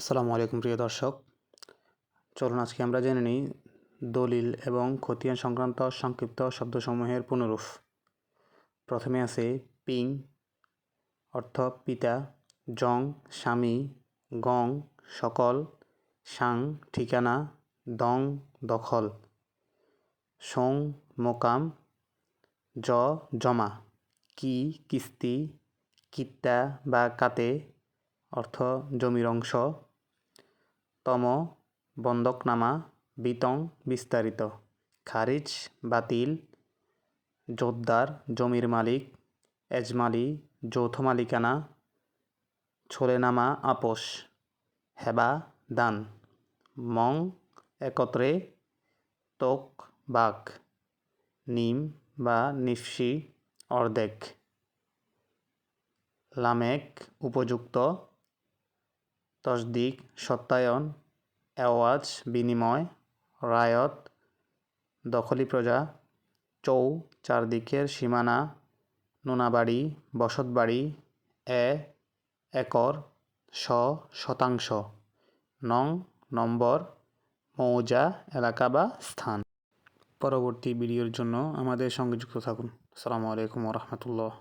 আসসালামু আলাইকুম, প্রিয় দর্শক। চলুন আজকে আমরা জেনে নিই দলিল এবং খতিয়ান সংক্রান্ত সংক্ষিপ্ত শব্দসমূহের পুনরূপ। প্রথমে আছে পিং, অর্থ পিতা, জং, স্বামী, গং, সকল, সাং, ঠিকানা, দং, দখল। সং, মোকাম, জ, জমা। কি, কিস্তি, কিত্তা বা কাতে, অর্থ জমির অংশ। তম বন্ধকনামা বিতং বিস্তারিত। খারিজ, বাতিল, জোদ্দার, জমির মালিক, এজমালি, যৌথ মালিকানা, ছোলেনামা, আপোষ, হেবা, দান। মং, একত্রে, তোক, বাক। নিম বা নিফসি, অর্ধেক। লামেক, উপযুক্ত। তসদিক, সত্যায়ন, এওয়াজ, বিনিময়, রায়ত, দখলি প্রজা, চৌ, চারদিকের সীমানা, নোনাবাড়ি, বসতবাড়ি, এ, একর, শ, শতাংশ, নং, নম্বর, মৌজা, এলাকা বা স্থান। পরবর্তী ভিডিওর জন্য আমাদের সঙ্গে যুক্ত থাকুন। আসসালামু আলাইকুম রহমতুল্লাহ।